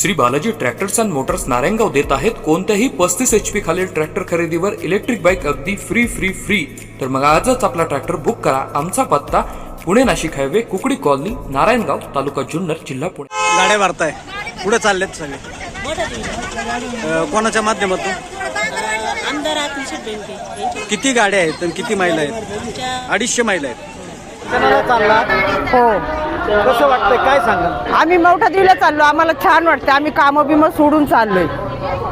Shri Balaji tractors and motors Narayangaon देत आहेत कोणत्याही पस्तीस एच पी खालील ट्रॅक्टर खरेदीवर इलेक्ट्रिक बाईक अगदी फ्री फ्री फ्री तर मग आजच आपला ट्रॅक्टर बुक करा. आमचा पत्ता पुणे नाशिक हायवे कुकडी कॉलनी नारायणगाव तालुका जुन्नर जिल्हा पुणे. गाड्या भरताय कुठे चाललेत सगळे. कोणाच्या माध्यमातून? आमदार किती गाड्या आहेत आणि किती महिला आहेत? अडीचशे महिला आहेत. हो. कसं वाटतंय? काय सांगाल? आम्ही मोठा दिवला चाललो. आम्हाला छान वाटतं आम्ही कामं बिमं सोडून चाललोय.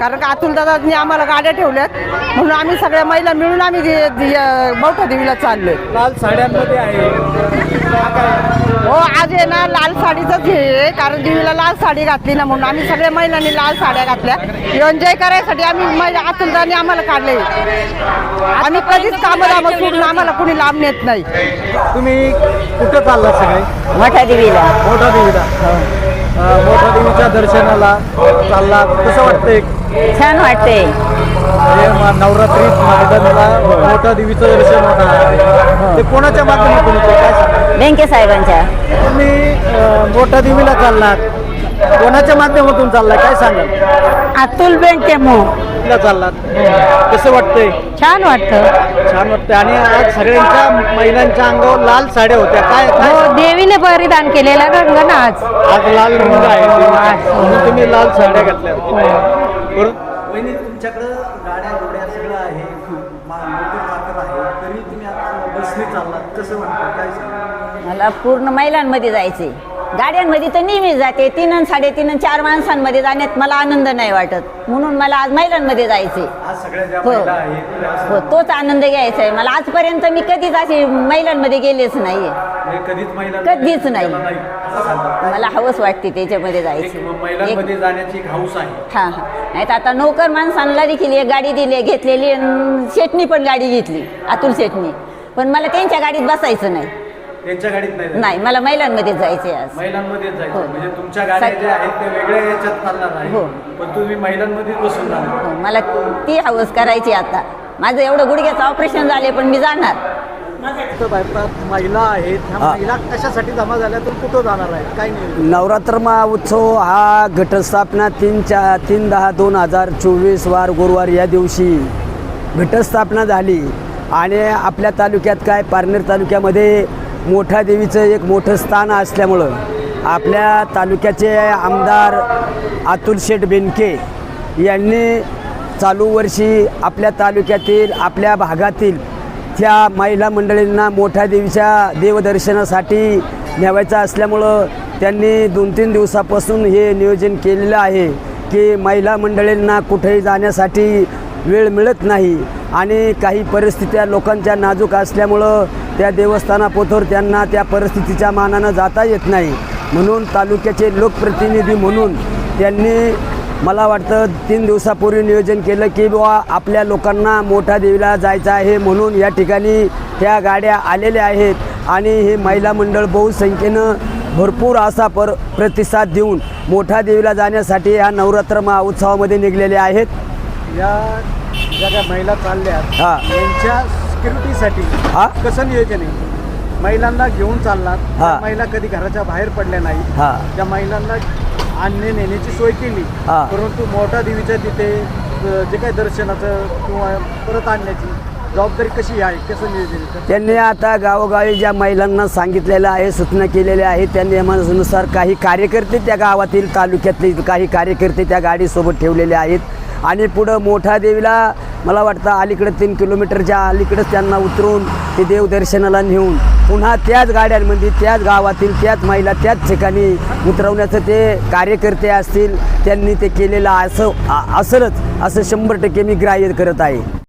कारण का अतुल दादांनी आम्हाला गाड्या ठेवल्यात. म्हणून आम्ही सगळ्या महिला मिळून आम्ही दि- दि- मोठा देवीला चाललोय. लाल साड्यांमध्ये आहे. हो आज आहे ना लाल साडीचंच हे आहे कारण देवीला लाल साडी घातली ना म्हणून आम्ही सगळ्या महिलांनी लाल साड्या घातल्या. एन्जॉय करायसाठी आम्ही महिला अतुल दादांनी आम्हाला काढले. आम्ही कधीच कामं दामं सोडून आम्हाला कुणी लांब नेत नाही. तुम्ही कुठं चालला सगळे? मोठ्या देवीला. मोठा देवीला. अ, मोठा देवीच्या दर्शनाला चालला कसं वाटतंय? छान वाटते म्हणजे म- नवरात्रीत मैदानाला मोठा देवीचं दर्शन होणार ते कोणाच्या माध्यमातून होते काय बँके साहेबांच्या. तुम्ही अ, मोठा देवीला चाललात. कोणाच्या माध्यमातून चाललाय? काय सांगाल? अतुल बँके मो. ला चाललात? कसं वाटतंय? छान वाटतं. छान वाटतंय. आणि आज सगळ्यांच्या महिलांच्या अंगावर लाल साड्या होत्या. काय काय हो देवीने परिधान केलेला रंग ना आज. आज लाल रंग आहे. म्हणून तुम्ही लाल साड्या घातल्या बरोबर वहिनी तुमच्याकडं गोड्या सगळं आहे आहे तरी तुम्ही आज बसने चाललात. कसं वाटतं? काय सांगा मला पूर्ण महिलांमध्ये जायचे गाड्यांमध्ये तर नेहमी जाते. तीन आणि साडेतीन आणि चार माणसांमध्ये जाण्यात मला आनंद नाही वाटत. म्हणून मला आज महिलांमध्ये जायचे हो. हो तोच आनंद घ्यायचा आहे. मला आजपर्यंत मी कधीच अशी महिलांमध्ये गेलेच नाहीये. कधीच महिला कधीच नाही. असं सांगतात. मला हवस वाटते त्याच्यामध्ये एक जायची. एक महिलांमध्ये जाण्याची एक हौस आहे. हा हा. नाही तर आता नोकर माणसांना देखील एक गाडी दिली घेतलेली आणि शेटनी पण गाडी घेतली अतुल शेटनी पण मला त्यांच्या गाडीत बसायचं नाही. त्यांच्या गाडीत नाही जायचं. नाही मला महिलांमध्येच जायचे आज. महिलांमध्येच जायचं. हो. म्हणजे तुमच्या गाड्या सग- ज्या आहेत त्या वेगळ्या याच्यात चालणार हो. पण तुम्ही महिलांमध्येच बसून जाणार. हो, मला ती हवस करायची आता. माझं एवढं गुडघ्याचं ऑपरेशन झाले पण मी जाणार. भारतात महिला आहेत. ह्या हा. महिला कशासाठी जमा झाल्या तर कुठं जाणार काय नाही. नवरात्र महोत्सव हा घटस्थापना तीन चा तीन दहा दोन हजार चोवीस वार गुरुवार या दिवशी घटस्थापना झाली. आणि आपल्या तालुक्यात काय पारनेर तालुक्यामध्ये मोठ्या देवीचं एक मोठं स्थान असल्यामुळं आपल्या तालुक्याचे आमदार अतुल शेठ बेनके यांनी चालू वर्षी आपल्या तालुक्यातील आपल्या भागातील त्या महिला मंडळींना मोठ्या देवीच्या देवदर्शनासाठी न्यावायचं असल्यामुळं त्यांनी दोन तीन दिवसापासून हे नियोजन केलेलं आहे की महिला मंडळींना कुठेही जाण्यासाठी वेळ मिळत नाही आणि काही परिस्थित्या लोकांच्या नाजूक असल्यामुळं त्या देवस्थानापोथोर त्यांना त्या परिस्थितीच्या मानानं जाता येत नाही. म्हणून तालुक्याचे लोकप्रतिनिधी म्हणून त्यांनी मला वाटतं तीन दिवसापूर्वी नियोजन केलं की बुवा आपल्या लोकांना मोठ्या देवीला जायचं आहे म्हणून या ठिकाणी त्या गाड्या आलेल्या आहेत आणि हे महिला मंडळ बहुसंख्येनं भरपूर असा पर प्रतिसाद देऊन मोठ्या देवीला जाण्यासाठी या नवरात्र महोत्सवामध्ये निघलेले आहेत या ज्या ज्या महिला चालल्यात हा. यांच्या सिक्युरिटीसाठी हा. कसं नियोजन आहे महिलांना घेऊन चाललात हा. महिला कधी घराच्या बाहेर पडल्या नाही हा. त्या महिलांना आणणे नेण्याची सोय केली. हा. परंतु मोठा देवीच्या तिथे अ, जे काही दर्शनाचं किंवा परत आणण्याची जबाबदारी कशी आहे कसं नियोजन आहे? त्यांनी आता गावोगावी ज्या महिलांना सांगितलेलं आहे सूचना केलेल्या आहेत त्या नियमानुसार काही कार्यकर्ते त्या गावातील तालुक्यातले काही कार्यकर्ते त्या गाडीसोबत ठेवलेले आहेत. आणि पुढं मोठा देवीला मला वाटतं अलीकडे तीन किलोमीटरच्या अलीकडेच त्यांना उतरून ते देवदर्शनाला नेऊन पुन्हा त्याच गाड्यांमध्ये त्याच गावातील त्याच महिला त्याच ठिकाणी उतरवण्याचं ते कार्यकर्ते असतील त्यांनी ते केलेलं असं असलंच असं शंभर टक्के मी ग्राह्य करत आहे.